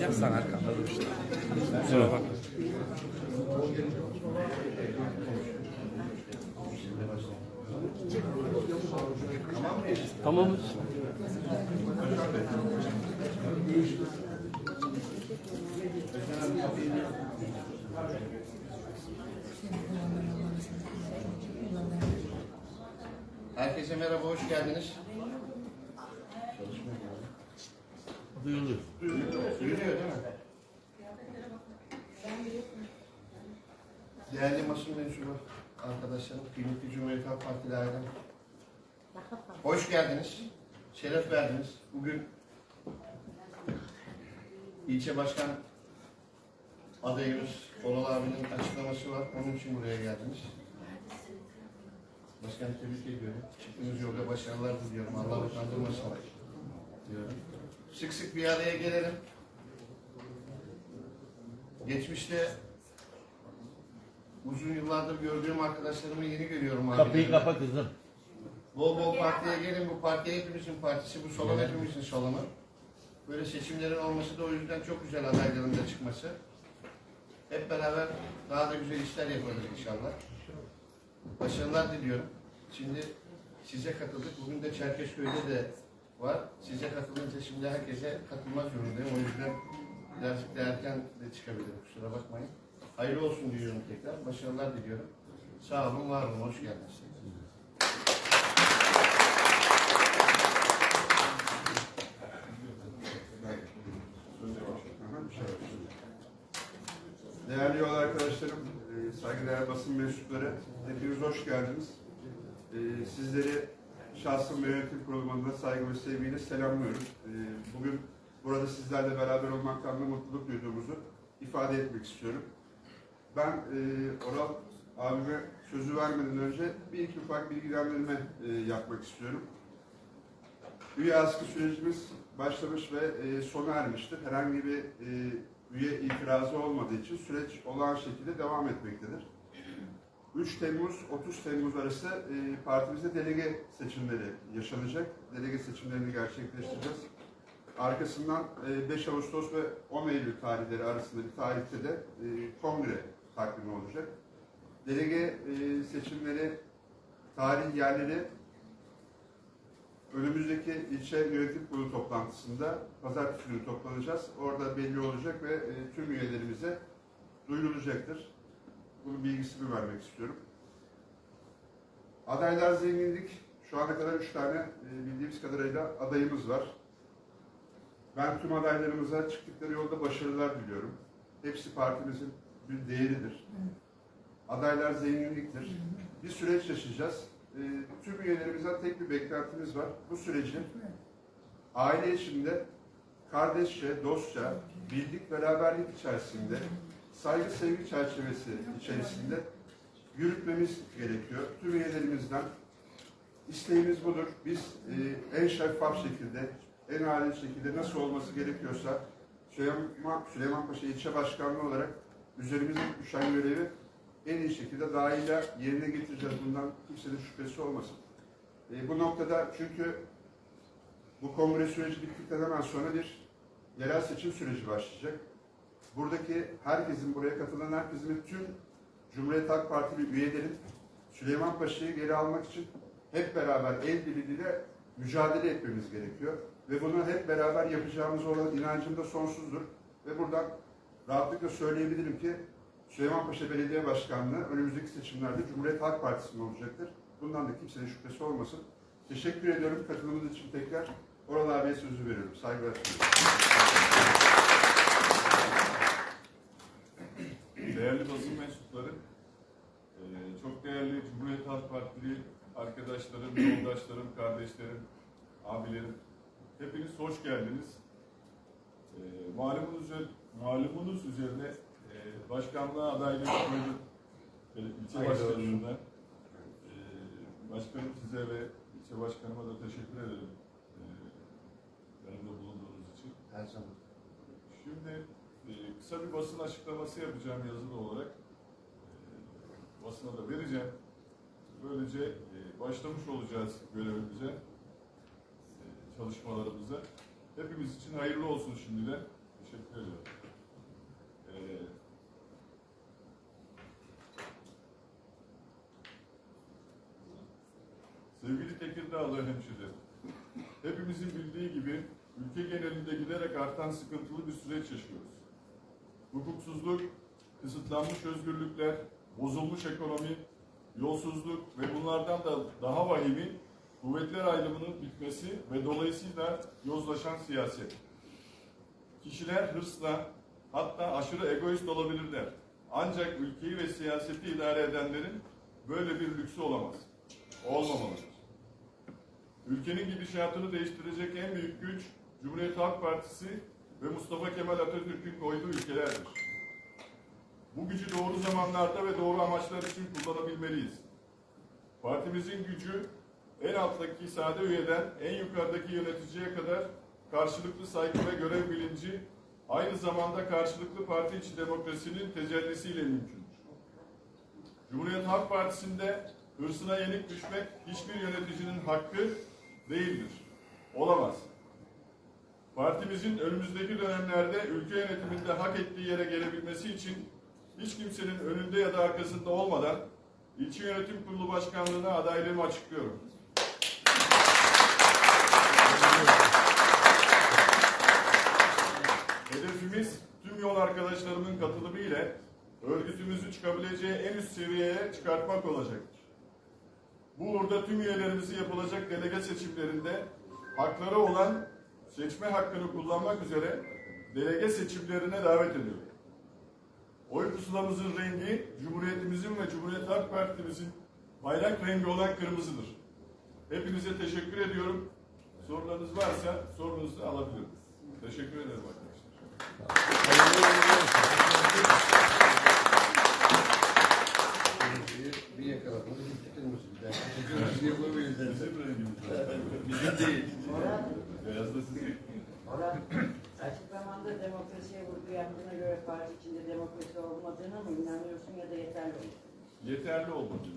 Ya sen arkanda dur işte. Kusura bakma. Tamamız. Herkese merhaba, hoş geldiniz. Duyulur. Duyuluyor değil mi? Değerli basın mensubu arkadaşlarım, kıymetli Cumhuriyet Halk Partili ailem. Hoş geldiniz, şeref verdiniz. Bugün ilçe başkan adayımız Onal abinin açıklaması var. Onun için buraya geldiniz. Başkanım tebrik ediyorum. Çıktığınız yolda başarılar diliyorum. Allah utandırmasın diyorum. Sık sık bir araya gelelim. Geçmişte uzun yıllardır gördüğüm arkadaşlarımı yeni görüyorum. Kapıyı abilerim. kapa kızım. Bol bol partiye gelin. Bu parti hepimizin partisi. Bu salon hepimizin salonu. Böyle seçimlerin olması da o yüzden çok güzel adayların da çıkması. Hep beraber daha da güzel işler yaparız inşallah. Başarılar diliyorum. Şimdi size katıldık. Bugün de Çerkezköy'de de var. Size katılınca şimdi herkese katılmak zorundayım. O yüzden birazcık da erken de çıkabilirim. Kusura bakmayın. Hayırlı olsun diyorum tekrar. Başarılar diliyorum. Sağ olun, var olun. Hoş geldiniz. Değerli yol arkadaşlarım, e, saygıdeğer basın mensupları, hepiniz hoş geldiniz. E, Sizleri şahsım ve yönetim kurulu adına saygı ve sevgiyle selamlıyoruz. E, Bugün burada sizlerle beraber olmaktan da mutluluk duyduğumuzu ifade etmek istiyorum. Ben e, Oral abime sözü vermeden önce bir iki ufak bilgilendirme e, yapmak istiyorum. Üye askı sürecimiz başlamış ve e, sona ermiştir. Herhangi bir e, üye itirazı olmadığı için süreç olağan şekilde devam etmektedir. 3 Temmuz 30 Temmuz arası e, partimizde delege seçimleri yaşanacak. Delege seçimlerini gerçekleştireceğiz. Arkasından e, 5 Ağustos ve 10 Eylül tarihleri arasında bir tarihte de e, kongre takvimi olacak. Delege e, seçimleri tarih yerleri Önümüzdeki ilçe yönetim kurulu toplantısında pazartesi günü toplanacağız. Orada belli olacak ve e, tüm üyelerimize duyurulacaktır. Bunun bilgisini vermek istiyorum. Adaylar zenginlik. Şu ana kadar üç tane e, bildiğimiz kadarıyla adayımız var. Ben tüm adaylarımıza çıktıkları yolda başarılar diliyorum. Hepsi partimizin bir değeridir. Adaylar zenginliktir. Bir süreç yaşayacağız. E, tüm üyelerimizden tek bir beklentimiz var. Bu süreci aile içinde kardeşçe, dostça, birlik, beraberlik içerisinde, saygı sevgi çerçevesi içerisinde yürütmemiz gerekiyor. Tüm üyelerimizden isteğimiz budur. Biz e, en şeffaf şekilde, en adil şekilde nasıl olması gerekiyorsa Süleyman, Süleyman Paşa ilçe başkanlığı olarak üzerimizde düşen görevi en iyi şekilde dahiliyle yerine getireceğiz. Bundan kimsenin şüphesi olmasın. E, bu noktada çünkü bu kongre süreci bittikten hemen sonra bir yerel seçim süreci başlayacak. Buradaki herkesin, buraya katılan herkesin tüm Cumhuriyet Halk Partili üyelerin Süleyman Paşa'yı geri almak için hep beraber el birliğiyle mücadele etmemiz gerekiyor. Ve bunu hep beraber yapacağımız olan inancım da sonsuzdur. Ve buradan rahatlıkla söyleyebilirim ki Süleyman Paşa Belediye Başkanlığı önümüzdeki seçimlerde Cumhuriyet Halk Partisi'nin olacaktır. Bundan da kimsenin şüphesi olmasın. Teşekkür ediyorum katılımınız için tekrar. Oral abiye sözü veriyorum. Saygılar sunuyorum. Değerli basın mensupları, eee, çok değerli Cumhuriyet Halk Partili arkadaşlarım, yoldaşlarım, kardeşlerim, abilerim, hepiniz hoş geldiniz. Eee, Malumunuz, üzerine, malumunuz üzerine başkanlığa adaylığı koyduk. Böyle ilçe. Eee, Başkanım size ve ilçe başkanıma da teşekkür ederim. Yanımda bulunduğunuz için. Her zaman. Şimdi e, kısa bir basın açıklaması yapacağım yazılı olarak. E, basına da vereceğim. Böylece e, başlamış olacağız görevimize, e, çalışmalarımıza. Hepimiz için hayırlı olsun şimdiden Teşekkür ederim. Ee, sevgili Tekirdağlı hemşire, hepimizin bildiği gibi ülke genelinde giderek artan sıkıntılı bir süreç yaşıyoruz. Hukuksuzluk, kısıtlanmış özgürlükler, bozulmuş ekonomi, yolsuzluk ve bunlardan da daha vahimi kuvvetler ayrımının bitmesi ve dolayısıyla yozlaşan siyaset. Kişiler hırsla hatta aşırı egoist olabilirler. Ancak ülkeyi ve siyaseti idare edenlerin böyle bir lüksü olamaz. Olmamalıdır. Ülkenin gidişatını değiştirecek en büyük güç Cumhuriyet Halk Partisi ve Mustafa Kemal Atatürk'ün koyduğu ülkelerdir. Bu gücü doğru zamanlarda ve doğru amaçlar için kullanabilmeliyiz. Partimizin gücü en alttaki sade üyeden en yukarıdaki yöneticiye kadar karşılıklı saygı ve görev bilinci aynı zamanda karşılıklı parti içi demokrasinin tecellisiyle mümkündür. Cumhuriyet Halk Partisi'nde hırsına yenik düşmek hiçbir yöneticinin hakkı değildir. Olamaz. Partimizin önümüzdeki dönemlerde ülke yönetiminde hak ettiği yere gelebilmesi için hiç kimsenin önünde ya da arkasında olmadan İlçe Yönetim Kurulu Başkanlığı'na adaylığımı açıklıyorum. Hedefimiz tüm yol arkadaşlarımın katılımı ile örgütümüzü çıkabileceği en üst seviyeye çıkartmak olacaktır. Bu uğurda tüm üyelerimizi yapılacak delege seçimlerinde hakları olan seçme hakkını kullanmak üzere delege seçimlerine davet ediyorum. Oy pusulamızın rengi Cumhuriyetimizin ve Cumhuriyet Halk Partimizin bayrak rengi olan kırmızıdır. Hepinize teşekkür ediyorum. Sorularınız varsa sorunuzu alabilirim. Teşekkür ederim arkadaşlar. Bir, yakaladınız. Bizim rengimiz. Bizim değil. Beyaz da sizin. Murat, açık zamanda demokrasiye vurgu yaptığına göre parti içinde demokrasi olmadığına mı inanıyorsun ya da yeterli mi? Yeterli olmadı.